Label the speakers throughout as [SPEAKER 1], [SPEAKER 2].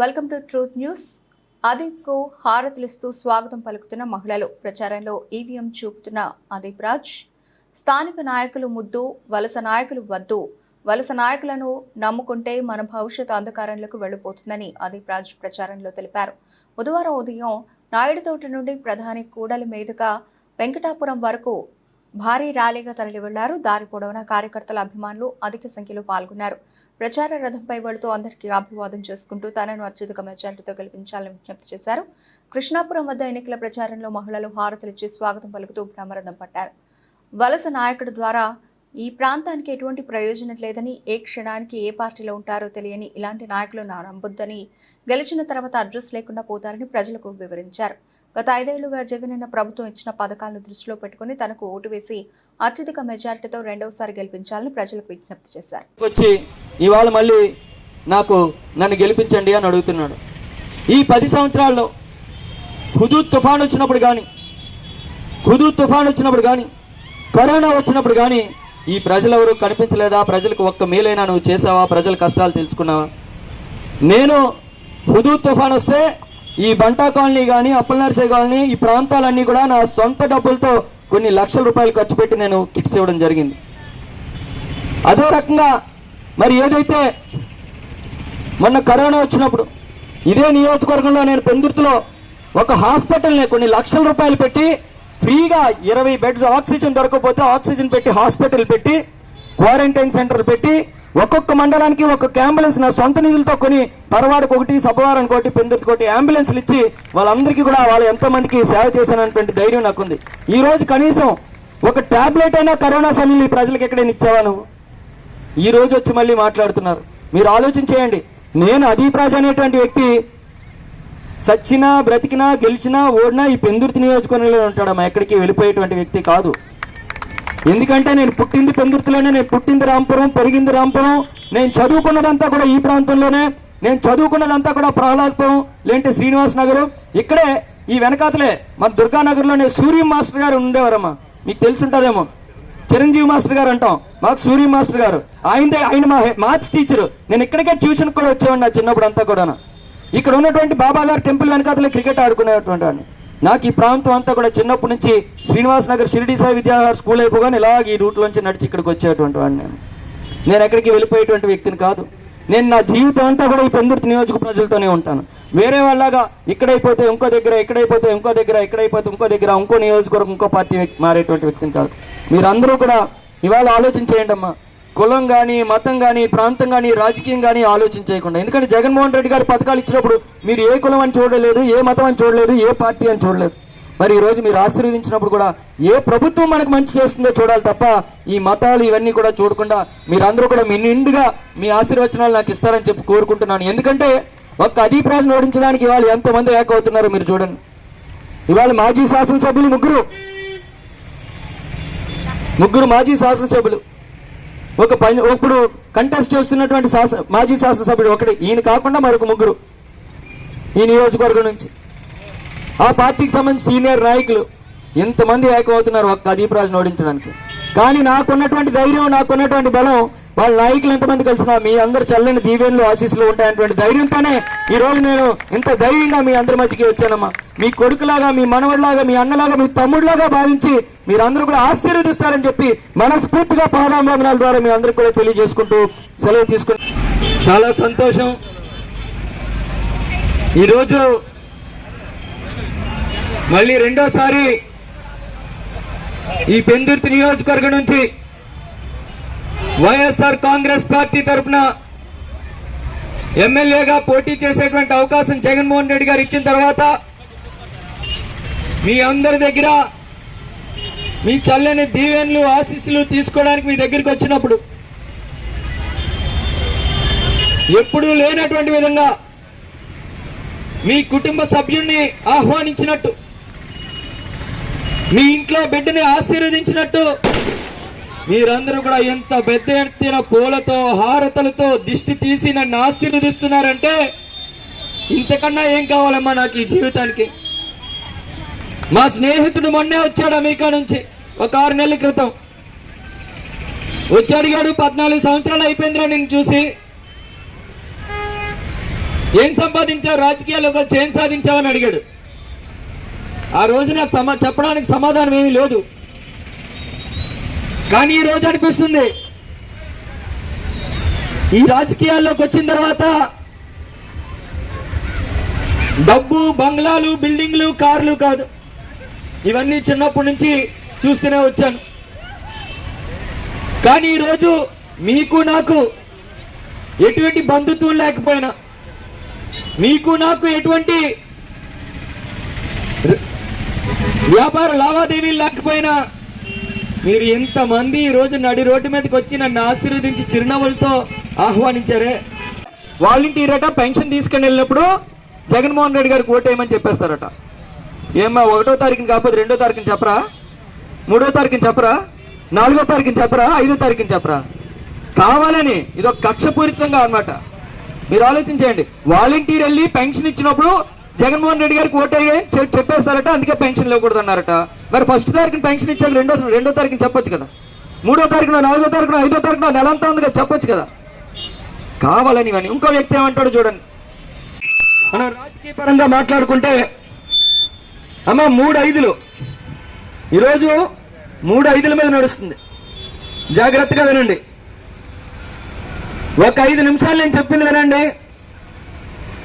[SPEAKER 1] Welcome to truth news. అదీప్కు హారతులిస్తూ స్వాగతం పలుకుతున్న మహిళలు. ప్రచారంలో ఈవీఎం చూపుతున్న అదీప్ రాజ్ స్థానిక నాయకులు ముద్దు వలస నాయకులు వద్దు. వలస నాయకులను నమ్ముకుంటే మన భవిష్యత్ అంధకారంలోకి వెళ్ళిపోతుందని అదీప్ రాజ్ ప్రచారంలో తెలిపారు. బుధవారం ఉదయం నాయుడుతోట నుండి ప్రధాని కూడలి మీదుగా వెంకటాపురం వరకు భారీ ర్యాలీగా తరలి వెళ్ళారు. దారి పొడవునా కార్యకర్తల అభిమానులు అధిక సంఖ్యలో పాల్గొన్నారు. ప్రచార రథంపై వెళుతూ అందరికీ అభివాదం చేసుకుంటూ తనను అత్యధిక మెజార్టీతో గెలిపించాలని విజ్ఞప్తి చేశారు. కృష్ణాపురం వద్ద ఎన్నికల ప్రచారంలో మహిళలు హారతులిచ్చి స్వాగతం పలుకుతూ బ్రహ్మరథం పట్టారు. వలస నాయకుడు ద్వారా ఈ ప్రాంతానికి ఎటువంటి ప్రయోజనం లేదని ఏ క్షణానికి ఏ పార్టీలో ఉంటారో తెలియని ఇలాంటి నాయకులు నా నమ్మొద్దని గెలిచిన తర్వాత అడ్రస్ లేకుండా పోతారని ప్రజలకు వివరించారు. గత ఐదేళ్ళుగా జగనన్న ప్రభుత్వం ఇచ్చిన పథకాలను దృష్టిలో పెట్టుకుని తనకు ఓటు వేసి అత్యధిక మెజారిటీతో రెండవసారి గెలిపించాలని ప్రజలకు విజ్ఞప్తి చేశారు.
[SPEAKER 2] వచ్చి ఇవాళ మళ్ళీ నాకు నన్ను గెలిపించండి అని అడుగుతున్నాడు. ఈ పది సంవత్సరాల్లో హుదూద్ తుఫాన్ వచ్చినప్పుడు కానీ హుదూద్ తుఫాన్ వచ్చినప్పుడు కానీ కరోనా వచ్చినప్పుడు కానీ ఈ ప్రజలెవరు కనిపించలేదా? ప్రజలకు ఒక్క మేలైనా నువ్వు చేసావా ప్రజల కష్టాలు తెలుసుకున్నావా? నేను హుదూ తుఫాన్ వస్తే ఈ బంటా కాలనీ కానీ అప్పలనర్సే కాలనీ ఈ ప్రాంతాలన్నీ కూడా నా సొంత డబ్బులతో కొన్ని లక్షల రూపాయలు ఖర్చు పెట్టి నేను కిట్స్ ఇవ్వడం జరిగింది. అదే రకంగా మరి ఏదైతే మొన్న కరోనా వచ్చినప్పుడు ఇదే నియోజకవర్గంలో నేను పెందుర్తిలో ఒక హాస్పిటల్ని కొన్ని లక్షల రూపాయలు పెట్టి ఫ్రీగా ఇరవై బెడ్స్ ఆక్సిజన్ దొరకకపోతే ఆక్సిజన్ పెట్టి హాస్పిటల్ పెట్టి క్వారంటైన్ సెంటర్ పెట్టి ఒక్కొక్క మండలానికి ఒక్కొక్క అంబులెన్స్ నా సొంత నిధులతో కొని పరవాడకు ఒకటి సభవారానికి ఒకటి పెందుర్తికి ఒకటి అంబులెన్స్లు ఇచ్చి వాళ్ళందరికీ కూడా వాళ్ళు ఎంతో మందికి సేవ చేశానటువంటి ధైర్యం నాకుంది. ఈ రోజు కనీసం ఒక టాబ్లెట్ అయినా కరోనా సమయంలో ఈ ప్రజలకు ఎక్కడైనా ఇచ్చావా నువ్వు? ఈ రోజు వచ్చి మళ్ళీ మాట్లాడుతున్నారు. మీరు ఆలోచన చేయండి. నేను అదీప్రాజ్ అనేటువంటి వ్యక్తి సచ్చినా బ్రతికినా గెలిచినా ఓడినా ఈ పెందుర్తి నియోజకవర్గంలో ఉంటాడమ్మా ఎక్కడికి వెళ్ళిపోయేటువంటి వ్యక్తి కాదు. ఎందుకంటే నేను పుట్టింది పెందుర్తిలోనే నేను పుట్టింది రాంపురం పెరిగింది రాంపురం. నేను చదువుకున్నదంతా కూడా ఈ ప్రాంతంలోనే. నేను చదువుకున్నదంతా కూడా ప్రహ్లాదపురం లేంటే శ్రీనివాస్ నగరం. ఇక్కడే ఈ వెనకాతలే మన దుర్గానగర్లోనే సూర్యం మాస్టర్ గారు ఉండేవారమ్మా. మీకు తెలుసుంటదేమో. చిరంజీవి మాస్టర్ గారు అంటాం. మాకు సూర్య మాస్టర్ గారు. ఆయనదే ఆయన మా మ్యాథ్స్ టీచర్. నేను ఇక్కడికే ట్యూషన్ కూడా వచ్చేవాడిని నా చిన్నప్పుడు అంతా కూడా ఇక్కడ ఉన్నటువంటి బాబాగారు టెంపుల్ వెనకాతలే క్రికెట్ ఆడుకునేటువంటి వాడిని నాకు ఈ ప్రాంతం అంతా కూడా చిన్నప్పటి నుంచి శ్రీనివాస్ నగర్ షిరిడి సాయి విద్యాహార్ స్కూల్ అయిపోగానే ఇలాగ ఈ రూట్ నుంచి నడిచి ఇక్కడికి వచ్చేటువంటి వాడిని నేను. నేను ఎక్కడికి వెళ్ళిపోయేటువంటి వ్యక్తిని కాదు. నేను నా జీవితం అంతా కూడా ఈ పెందుర్తి నియోజక ప్రజలతోనే ఉంటాను. వేరే వాళ్ళగా ఇక్కడైపోతే ఇంకో దగ్గర ఇక్కడైపోతే ఇంకో దగ్గర ఇక్కడైపోతే ఇంకో దగ్గర ఇంకో నియోజకవర్గం ఇంకో పార్టీ మారేటువంటి వ్యక్తిని కాదు. మీరందరూ కూడా ఇవాళ ఆలోచించేయండి అమ్మా కులం కానీ మతం కానీ ప్రాంతం కానీ రాజకీయం కానీ ఆలోచన చేయకుండా. ఎందుకంటే జగన్మోహన్ రెడ్డి గారు పథకాలు ఇచ్చినప్పుడు మీరు ఏ కులం అని చూడలేదు ఏ మతం అని చూడలేదు ఏ పార్టీ అని చూడలేదు. మరి ఈరోజు మీరు ఆశీర్వదించినప్పుడు కూడా ఏ ప్రభుత్వం మనకు మంచి చేస్తుందో చూడాలి తప్ప ఈ మతాలు ఇవన్నీ కూడా చూడకుండా మీరందరూ కూడా మీ నిండుగా మీ ఆశీర్వచనాలు నాకు ఇస్తారని చెప్పి కోరుకుంటున్నాను. ఎందుకంటే ఒక్క అధిప్రాసం ఓడించడానికి ఇవాళ ఎంతమంది ఏకవుతున్నారో మీరు చూడండి. ఇవాళ మాజీ శాసనసభ్యులు ముగ్గురు. ముగ్గురు మాజీ శాసనసభ్యులు. ఒక పని ఇప్పుడు కంటెస్ట్ చేస్తున్నటువంటి శాసన మాజీ శాసనసభ్యుడు ఒకటి ఈయన కాకుండా మరొక ముగ్గురు ఈ నియోజకవర్గం నుంచి. ఆ పార్టీకి సంబంధించి సీనియర్ నాయకులు ఇంతమంది ఏకమవుతున్నారు ఒక్క అదీప్ రాజును ఓడించడానికి. కానీ నాకున్నటువంటి ధైర్యం నాకున్నటువంటి బలం వాళ్ళ నాయకులు ఎంతమంది కలిసినా మీ అందరు చల్లని దీవెన్లు ఆశీస్సులు ఉంటాయన్నటువంటి ధైర్యంతోనే ఈ రోజు నేను ఇంత ధైర్యంగా మీ అందరి మధ్యకి వచ్చానమ్మా. మీ కొడుకులాగా మీ మనవడిలాగా మీ అన్నలాగా మీ తమ్ముడిలాగా భావించి మీరందరూ కూడా ఆశీర్వదిస్తారని చెప్పి మనస్ఫూర్తిగా పాదాంబంధనాల ద్వారా మీ అందరికి కూడా తెలియజేసుకుంటూ సెలవు తీసుకుంటూ చాలా సంతోషం. ఈరోజు మళ్ళీ రెండోసారి ఈ పెందుర్తి నియోజకవర్గం నుంచి వైఎస్ఆర్ కాంగ్రెస్ పార్టీ తరఫున ఎమ్మెల్యేగా పోటీ చేసేటువంటి అవకాశం జగన్మోహన్ రెడ్డి గారు ఇచ్చిన తర్వాత మీ అందరి దగ్గర మీ చల్లని దీవెన్లు ఆశీస్సులు తీసుకోవడానికి మీ దగ్గరికి వచ్చినప్పుడు ఎప్పుడూ లేనటువంటి విధంగా మీ కుటుంబ సభ్యుణ్ణి ఆహ్వానించినట్టు మీ ఇంట్లో బిడ్డని ఆశీర్వదించినట్టు మీరందరూ కూడా ఎంత పెద్ద ఎత్తున పూలతో హారతలతో దిష్టి తీసి నన్ను ఆశీర్వదిస్తున్నారంటే ఇంతకన్నా ఏం కావాలమ్మా నాకు ఈ జీవితానికి? మా స్నేహితుడు మొన్నే వచ్చాడు అమెరికా నుంచి ఒక ఆరు నెలల క్రితం. వచ్చి అడిగాడు పద్నాలుగు సంవత్సరాలు అయిపోయిందిరా నేను చూసి. ఏం సంపాదించావు? రాజకీయాల్లో ఒక ఏం సాధించావని అడిగాడు. ఆ రోజు నాకు సమా చెప్పడానికి సమాధానం ఏమీ లేదు. కానీ ఈ రోజు అనిపిస్తుంది. ఈ రాజకీయాల్లోకి వచ్చిన తర్వాత డబ్బు బంగ్లాలు బిల్డింగ్లు కార్లు కాదు. ఇవన్నీ చిన్నప్పటి నుంచి చూస్తూనే వచ్చాను. కానీ ఈరోజు మీకు నాకు ఎటువంటి బంధుత్వం లేకపోయినా మీకు నాకు ఎటువంటి వ్యాపార లావాదేవీలు లేకపోయినా మీరు ఎంతమంది ఈ నడి రోడ్డు మీదకి వచ్చి నన్ను ఆశీర్వదించి చిరునవ్వులతో ఆహ్వానించారే? వాలంటీర్ అట పెన్షన్ తీసుకుని వెళ్ళినప్పుడు జగన్మోహన్ రెడ్డి గారికి ఓటేయమని చెప్పేస్తారట. ఏమ్మా ఒకటో తారీఖుని కాకపోతే రెండో తారీఖుని చెప్పరా? మూడో తారీఖుని చెప్పరా? నాలుగో తారీఖుని చెప్పరా? ఐదో తారీఖుని చెప్పరా? కావాలని ఇదొక కక్షపూరితంగా అన్నమాట. మీరు ఆలోచించేయండి. వాలంటీర్ వెళ్ళి పెన్షన్ ఇచ్చినప్పుడు జగన్మోహన్ రెడ్డి గారికి ఓటేయ చెప్పేస్తారట అందుకే పెన్షన్ ఇవ్వకూడదు అన్నారట మరి ఫస్ట్ తారీఖున పెన్షన్ ఇచ్చాక రెండో రెండో తారీఖున చెప్పొచ్చు కదా. మూడో తారీఖున నాలుగో తారీఖున ఐదో తారీఖున నెల అంతా ఉంది కదా చెప్పొచ్చు కదా. కావాలని ఇవన్నీ ఇంకో వ్యక్తి ఏమంటాడు చూడండి. మనం రాజకీయ పరంగా మాట్లాడుకుంటే అమ్మ మూడు ఐదులు. ఈరోజు మూడు ఐదుల మీద నడుస్తుంది. జాగ్రత్తగా వినండి. ఒక ఐదు నిమిషాలు నేను చెప్పింది వినండి.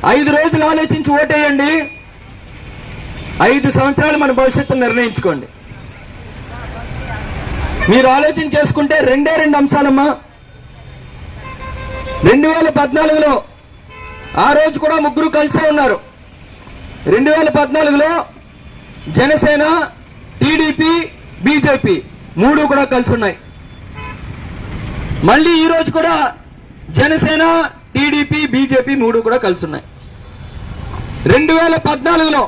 [SPEAKER 2] ఐదు రోజులు ఆలోచించి ఓటేయండి. ఐదు సంవత్సరాలు మన భవిష్యత్తు నిర్ణయించుకోండి. మీరు ఆలోచన చేసుకుంటే రెండే రెండు అంశాలమ్మా. రెండు వేల పద్నాలుగులో ఆ రోజు కూడా ముగ్గురు కలిసే ఉన్నారు. రెండు వేల పద్నాలుగులో జనసేన టీడీపీ బీజేపీ మూడు కూడా కలిసి ఉన్నాయి. మళ్ళీ ఈ రోజు కూడా జనసేన టీడీపీ బీజేపీ మూడు కూడా కలిసి ఉన్నాయి రెండు వేల పద్నాలుగులో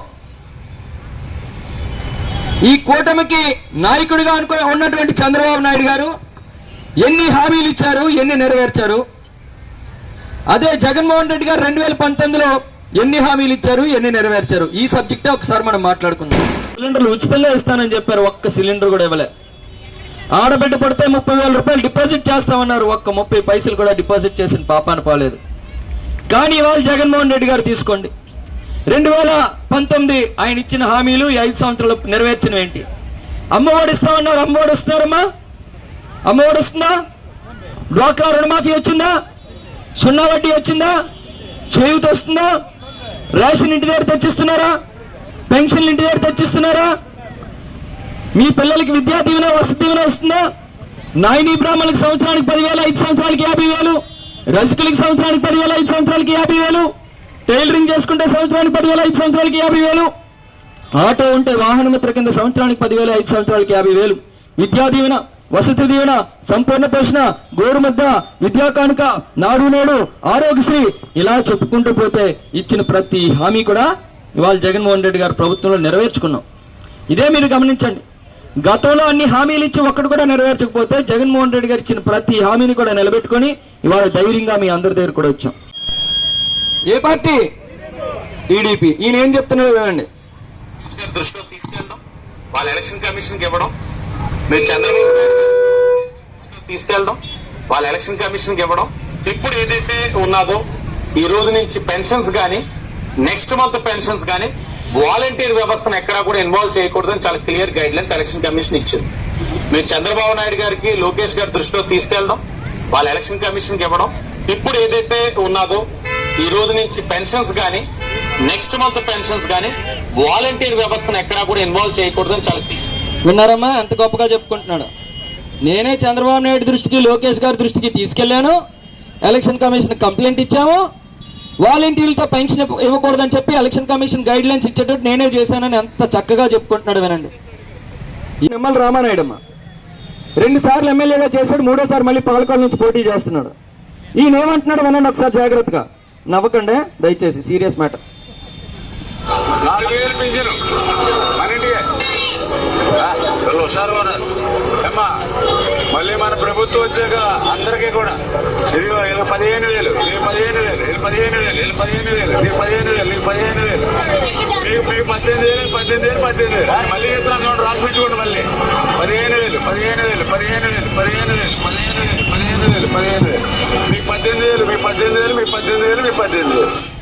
[SPEAKER 2] ఈ కూటమికి నాయకుడిగా అనుకుని ఉన్నటువంటి చంద్రబాబు నాయుడు గారు ఎన్ని హామీలు ఇచ్చారు ఎన్ని నెరవేర్చారు? అదే జగన్మోహన్ రెడ్డి గారు రెండు వేల పంతొమ్మిదిలో ఎన్ని హామీలు ఇచ్చారు ఎన్ని నెరవేర్చారు? ఈ సబ్జెక్టే ఒకసారి మనం మాట్లాడుకుందాం. సిలిండర్లు ఉచితంగా ఇస్తానని చెప్పారు ఒక్క సిలిండర్ కూడా ఇవ్వలే. ఆడబిడ్డ పడితే ముప్పై వేల రూపాయలు డిపాజిట్ చేస్తామన్నారు. ఒక్క ముప్పై పైసలు కూడా డిపాజిట్ చేసిన పాపాన పోలేదు. కానీ ఇవాళ జగన్మోహన్ రెడ్డి గారు తీసుకోండి. రెండు వేల పంతొమ్మిది ఆయన ఇచ్చిన హామీలు ఈ ఐదు సంవత్సరాలు నెరవేర్చినవి ఏంటి? అమ్మఒడి ఇస్తామన్నారు అమ్మఒడి వస్తున్నారమ్మా అమ్మఒడి వస్తుందా డ్వాక్రా రుణమాఫీ వచ్చిందా? సున్నా వడ్డీ వచ్చిందా? చేయూత వస్తుందా రేషన్ ఇంటి దగ్గర తెచ్చిస్తున్నారా? పెన్షన్ ఇంటి దగ్గర తెచ్చిస్తున్నారా? మీ పిల్లలకి విద్యా దీవెన వసతి దీవెన వస్తుందా? నాయని బ్రాహ్మణులకు సంవత్సరానికి పదివేలు ఐదు సంవత్సరాలకి యాభై వేలు. రసికులకి సంవత్సరానికి పదివేలు ఐదు సంవత్సరాలకి యాభై వేలు. టైలరింగ్ చేసుకుంటే సంవత్సరానికి పదివేలు ఐదు సంవత్సరాలకి యాభై వేలు. ఆటో ఉంటే వాహన మిత్ర కింద సంవత్సరానికి పదివేలు ఐదు సంవత్సరాలకి యాభై వేలు. విద్యా దీవెన వసతి దీవెన సంపూర్ణ పోషణ గోరుమద్ద విద్యా కానుక నాడు నేడు ఆరోగ్యశ్రీ. ఇలా చెప్పుకుంటూ పోతే ఇచ్చిన ప్రతి హామీ కూడా ఇవాళ జగన్మోహన్ రెడ్డి గారు ప్రభుత్వంలో నెరవేర్చుకున్నాం. ఇదే మీరు గమనించండి. గతంలో అన్ని హామీలు ఇచ్చి ఒక్కడు కూడా నెరవేర్చకపోతే జగన్మోహన్ రెడ్డి గారు ఇచ్చిన ప్రతి హామీని కూడా నిలబెట్టుకొని ఇవాళ ధైర్యంగా మీ అందరి దగ్గర కూడా వచ్చాం. ఏ పార్టీ? టీడీపీ. ఈయన ఏం చెప్తున్నాడు
[SPEAKER 3] గారి దృష్టిలో తీసుకెళ్ళడం వాళ్ళ ఎలక్షన్ కమిషన్కి ఇవ్వడం. మీరు చంద్రబాబు నాయుడు తీసుకెళ్ళడం వాళ్ళ ఎలక్షన్ కమిషన్కి ఇవ్వడం. ఇప్పుడు ఏదైతే ఉన్నదో ఈ రోజు నుంచి పెన్షన్స్ గానీ నెక్స్ట్ మంత్ పెన్షన్స్ గానీ వాలంటీర్ వ్యవస్థను ఎక్కడా కూడా ఇన్వాల్వ్ చేయకూడదని చాలా clear guidelines election commission ఇచ్చింది. మీరు చంద్రబాబు నాయుడు గారికి లోకేష్ గారి దృష్టిలో తీసుకెళ్ళడం వాళ్ళ ఎలక్షన్ కమిషన్కి ఇవ్వడం. ఇప్పుడు ఏదైతే ఉన్నదో ఈ రోజు నుంచి పెన్షన్స్ కానీ నెక్స్ట్ మంత్ పెన్షన్స్ కానీ వాలంటీర్ వ్యవస్థను ఎక్కడా కూడా ఇన్వాల్వ్ చేయకూడదని చాలా clear.
[SPEAKER 2] విన్నారమ్మా? ఎంత గొప్పగా చెప్పుకుంటున్నాడు. నేనే చంద్రబాబు నాయుడు దృష్టికి లోకేష్ గారి దృష్టికి తీసుకెళ్ళాను ఎలక్షన్ కమిషన్ కంప్లైంట్ ఇచ్చాము. వాలంటీర్లతో పెన్షన్ ఇవ్వ- ఇవ్వకూడదని చెప్పి ఎలక్షన్ కమిషన్ గైడ్ లైన్స్ ఇచ్చేటట్టు నేనే చేశానని ఎంత చక్కగా చెప్పుకుంటున్నాడు వినండి. ఈ నిమ్మల రామానాయుడు అమ్మ రెండు సార్లు ఎమ్మెల్యేగా చేశాడు మూడోసారి మళ్ళీ పాలకొల నుంచి పోటీ చేస్తున్నాడు. ఈయన ఏమంటున్నాడు వినండి ఒకసారి జాగ్రత్తగా. నవ్వకండి దయచేసి సీరియస్ మ్యాటర్.
[SPEAKER 4] నాలుగు వేలు పింఛను మన ఇంటికే ఏమ్మా మళ్ళీ మన ప్రభుత్వం వచ్చాక అందరికీ కూడా ఇదిగో వీళ్ళు పదిహేను వేలు నీకు పదిహేను వేలు వీళ్ళు పదిహేను వేలు వీళ్ళు పదిహేను వేలు నీకు పదిహేను వేలు నీకు పదిహేను వేలు మీకు మీకు పద్దెనిమిది వేలు పద్దెనిమిది వేలు పద్దెనిమిది వేలు మళ్ళీ చెప్తున్నాను చూడండి రాసిపించుకోండి మళ్ళీ పదిహేను వేలు పదిహేను వేలు పదిహేను వేలు పదిహేను వేలు పదిహేను వేలు పదిహేను వేలు పదిహేను వేలు మీకు పద్దెనిమిది వేలు మీకు పద్దెనిమిది వేలు మీకు పద్దెనిమిది వేలు మీకు పద్దెనిమిది వేలు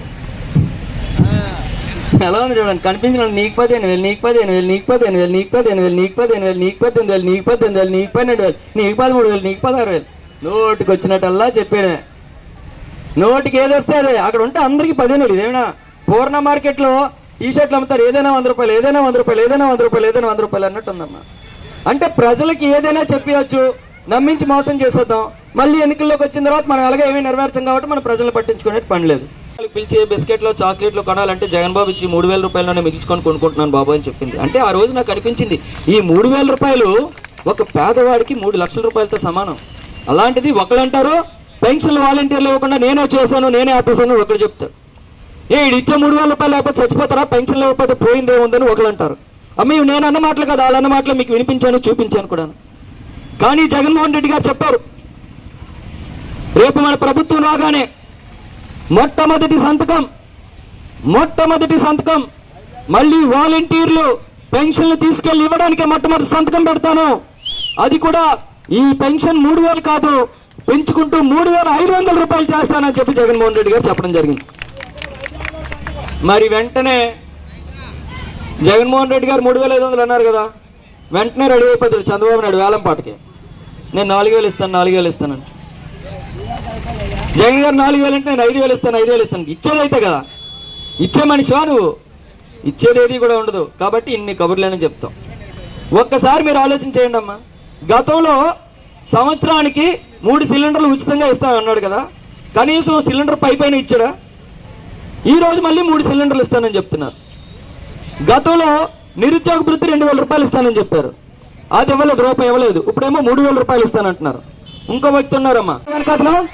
[SPEAKER 2] ఎలా ఉంది చూడండి కనిపించిన నీకు పదిహేను వేలు నీకు పదిహేను వేలు నీకు పదిహేను వేలు నీకు పదిహేను వేలు నీకు పదిహేను వేలు నీకు పద్దెనిమిది వేలు నీకు పద్దెనిమిది వేలు నీకు పన్నెండు వేలు నీకు పదమూడు వేలు నీకు పదహారు వేలు. నోటికి వచ్చినట్టల్లా చెప్పాడే. నోటికి ఏది వస్తే అదే. అక్కడ ఉంటే అందరికి పదిహేను వేలు. ఇదేమైనా పూర్ణ మార్కెట్లో టీ షర్ట్లు అమ్ముతారు. ఏదైనా వంద రూపాయలు ఏదైనా వంద రూపాయలు ఏదైనా వంద రూపాయలు ఏదైనా వంద రూపాయలు అన్నట్టు ఉందమ్మా అంటే ప్రజలకి ఏదైనా చెప్పవచ్చు నమ్మించి మోసం చేసేద్దాం. మళ్ళీ ఎన్నికల్లోకి వచ్చిన తర్వాత మనం అలాగే ఏమీ నెరవేర్చం కాబట్టి మనం ప్రజలు పట్టించుకునే పని లేదు. పిలిచి బిస్కెట్లు చాక్లెట్లు కొనాలంటే జగన్ బాబు ఇచ్చి మూడు వేల రూపాయలనే మిగిల్చుకొని కొనుక్కుంటున్నాను బాబు అని చెప్పింది. అంటే ఆ రోజు నాకు అనిపించింది ఈ మూడు వేల రూపాయలు ఒక పేదవాడికి మూడు లక్షల రూపాయలతో సమానం. అలాంటిది ఒకళ్ళంటారు పెన్షన్ వాలంటీర్లు ఇవ్వకుండా నేనే చేశాను నేనే ఆపేశాను ఒకరు చెప్తారు. ఏ ఈడు ఇచ్చే మూడు వేల రూపాయలు లేకపోతే చచ్చిపోతారా? పెన్షన్ లేకపోతే పోయిందేముందని ఒకరు అంటారు అమ్మ నేను అన్న మాటలు కదా వాళ్ళ మాటలు మీకు వినిపించాను చూపించాను కూడా కానీ జగన్మోహన్ రెడ్డి గారు చెప్పారు. రేపు మన ప్రభుత్వం రాగానే మొట్టమొదటి సంతకం మొట్టమొదటి సంతకం మళ్ళీ వాలంటీర్లు పెన్షన్లు తీసుకెళ్ళి ఇవ్వడానికి మొట్టమొదటి సంతకం పెడతాను. అది కూడా ఈ పెన్షన్ మూడు వేలు కాదు పెంచుకుంటూ మూడు వేల ఐదు వందల రూపాయలు చేస్తానని చెప్పి జగన్మోహన్ రెడ్డి గారు చెప్పడం జరిగింది. మరి వెంటనే జగన్మోహన్ రెడ్డి గారు మూడు వేల ఐదు వందలు అన్నారు కదా వెంటనే రెడీ అయిపోతాడు చంద్రబాబు నాయుడు వేలంపాటికి. నేను నాలుగు వేలు ఇస్తాను నాలుగు వేలు ఇస్తానని. జగన్ గారు నాలుగు వేలు అంటే నేను ఐదు వేలు ఇస్తాను ఐదు వేలు ఇస్తాను. ఇచ్చేది అయితే కదా. ఇచ్చే మనిషివా నువ్వు ఇచ్చేది కూడా ఉండదు. కాబట్టి ఇన్ని కబుర్లేనని చెప్తాం. ఒక్కసారి మీరు ఆలోచన చేయండి అమ్మా. గతంలో సంవత్సరానికి మూడు సిలిండర్లు ఉచితంగా ఇస్తానన్నాడు కదా. కనీసం సిలిండర్ పై పైన ఇచ్చాడా? ఈ రోజు మళ్ళీ మూడు సిలిండర్లు ఇస్తానని చెప్తున్నారు. గతంలో నిరుద్యోగ వృత్తి రెండు వేల రూపాయలు ఇస్తానని చెప్పారు. అది ఇవ్వలేదు రూపాయి ఇవ్వలేదు. ఇప్పుడేమో మూడు వేల రూపాయలు ఇస్తానంటున్నారు. ఇంకో వ్యక్తి ఉన్నారమ్మా. వెనకాతల?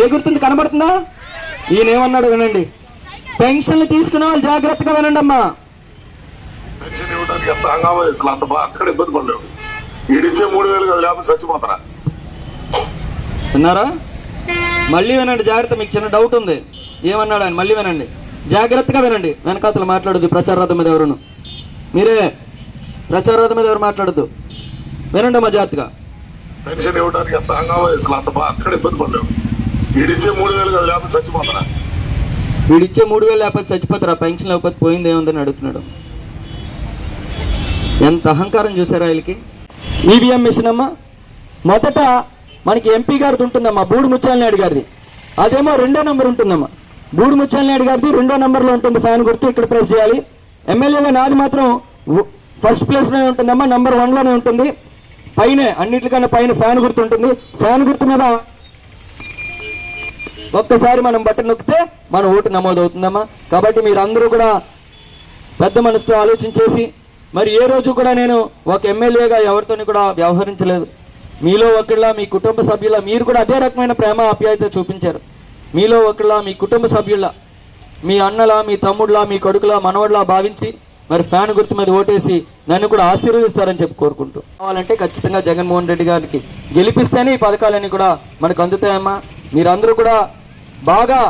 [SPEAKER 2] ఏ గుర్తుంది? కనబడుతుందా? ఈయన ఏమన్నాడు వినండి. పెన్షన్లు తీసుకునే వాళ్ళు జాగ్రత్తగా వినండి అమ్మా
[SPEAKER 4] పెన్షన్ ఇవ్వడానికి ఎంత హంగామా చేస్తున్నా? అంత బాగా అక్కడ ఇబ్బంది పడలేవు ఈడిచ్చే మూడు వేలు కదా లేకపోతే చచ్చిపోతారా?
[SPEAKER 2] విన్నారా? మళ్ళీ వినండి జాగ్రత్త. మీకు చిన్న డౌట్ ఉంది. ఏమన్నాడు ఆయన? మళ్ళీ వినండి. జాగ్రత్తగా వినండి. వెనకాతలు మాట్లాడదు ప్రచార రథం మీద ఎవరును. మీరే ప్రచార రథం మీద ఎవరు మాట్లాడద్దు? వినండి అమ్మా జాగ్రత్తగా.
[SPEAKER 4] పెన్షన్ ఇవ్వడానికి ఎంత హంగామా చేస్తున్నా అంత అక్కడ ఇబ్బంది పడలేవు ఈడిచ్చే మూడు వేలు కదా లేకపోతే చచ్చిపోతారా?
[SPEAKER 2] వీడిచ్చే మూడు వేలు లేకపోతే చచ్చిపోతారా? పెన్షన్ లేకపోతే పోయింది ఏముందని అడుగుతున్నాడు. ఎంత అహంకారం చూసారా వీళ్ళకి? ఈవీఎం మిషన్ అమ్మా మొదట మనకి ఎంపీ గారిది ఉంటుందమ్మా బూడు ముత్యాలనాయుడు గారిది. అదేమో రెండో నెంబర్ ఉంటుందమ్మా. బూడు ముత్యాలనాయుడు గారిది రెండో నెంబర్లో ఉంటుంది ఫ్యాన్ గుర్తు ఇక్కడ ప్రెస్ చేయాలి. ఎమ్మెల్యేగా నాది మాత్రం ఫస్ట్ ప్లేస్లోనే ఉంటుందమ్మా నెంబర్ వన్లోనే ఉంటుంది. పైన అన్నిటికన్నా పైన ఫ్యాన్ గుర్తు ఉంటుంది ఫ్యాన్ గుర్తు మీద ఒక్కసారి మనం బటన్ నొక్కితే మన ఓటు నమోదు అవుతుందమ్మా కాబట్టి మీరందరూ కూడా పెద్ద మనసుతో ఆలోచించేసి మరి ఏ రోజు కూడా నేను ఒక ఎమ్మెల్యేగా ఎవరితోని కూడా వ్యవహరించలేదు. మీలో ఒకళ్ళ మీ కుటుంబ సభ్యుల మీరు కూడా అదే రకమైన ప్రేమ ఆప్యాయత చూపించారు. మీలో ఒకళ్ళ మీ కుటుంబ సభ్యుల మీ అన్నల మీ తమ్ముళ్ళ మీ కొడుకుల మనవడిలా భావించి మరి ఫ్యాన్ గుర్తు మీద ఓటేసి నన్ను కూడా ఆశీర్వదిస్తారని చెప్పి కోరుకుంటూ. కావాలంటే ఖచ్చితంగా జగన్మోహన్ రెడ్డి గారికి గెలిపిస్తేనే ఈ పథకాలన్నీ కూడా మనకు అందుతాయమ్మా. మీరందరూ కూడా బాగా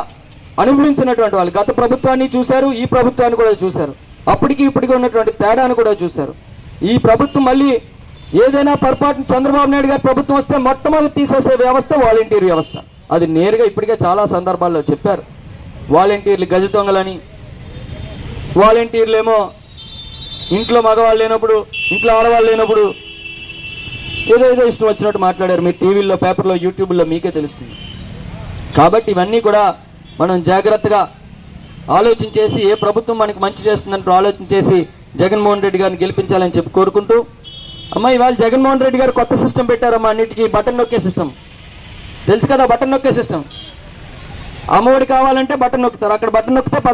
[SPEAKER 2] అనుభవించినటువంటి వాళ్ళు. గత ప్రభుత్వాన్ని చూశారు ఈ ప్రభుత్వాన్ని కూడా చూశారు. అప్పటికి ఇప్పటికి ఉన్నటువంటి తేడాను కూడా చూశారు. ఈ ప్రభుత్వం మళ్ళీ ఏదైనా పొరపాటున చంద్రబాబు నాయుడు గారి ప్రభుత్వం వస్తే మొట్టమొదటి తీసేసే వ్యవస్థ వాలంటీర్ వ్యవస్థ. అది నేరుగా ఇప్పటికే చాలా సందర్భాల్లో చెప్పారు. వాలంటీర్లు గజ దొంగలని వాలంటీర్లు ఏమో ఇంట్లో మగవాళ్ళు లేనప్పుడు ఇంట్లో ఆడవాళ్ళు లేనప్పుడు ఏదో ఏదో ఇష్టం వచ్చినట్టు మాట్లాడారు. మీరు టీవీల్లో పేపర్లో యూట్యూబ్లో మీకే తెలుస్తుంది. కాబట్టి ఇవన్నీ కూడా మనం జాగ్రత్తగా ఆలోచన చేసి ఏ ప్రభుత్వం మనకి మంచి చేస్తుందంటూ ఆలోచన చేసి జగన్మోహన్ రెడ్డి గారిని గెలిపించాలని చెప్పి కోరుకుంటూ అమ్మ ఇవాళ జగన్మోహన్ రెడ్డి గారు కొత్త సిస్టమ్ పెట్టారమ్మా అన్నిటికీ బటన్ నొక్కే సిస్టమ్ తెలుసు కదా బటన్ నొక్కే సిస్టమ్ అమ్మఒడి కావాలంటే బటన్ నొక్కుతారు. అక్కడ బటన్ నొక్కితే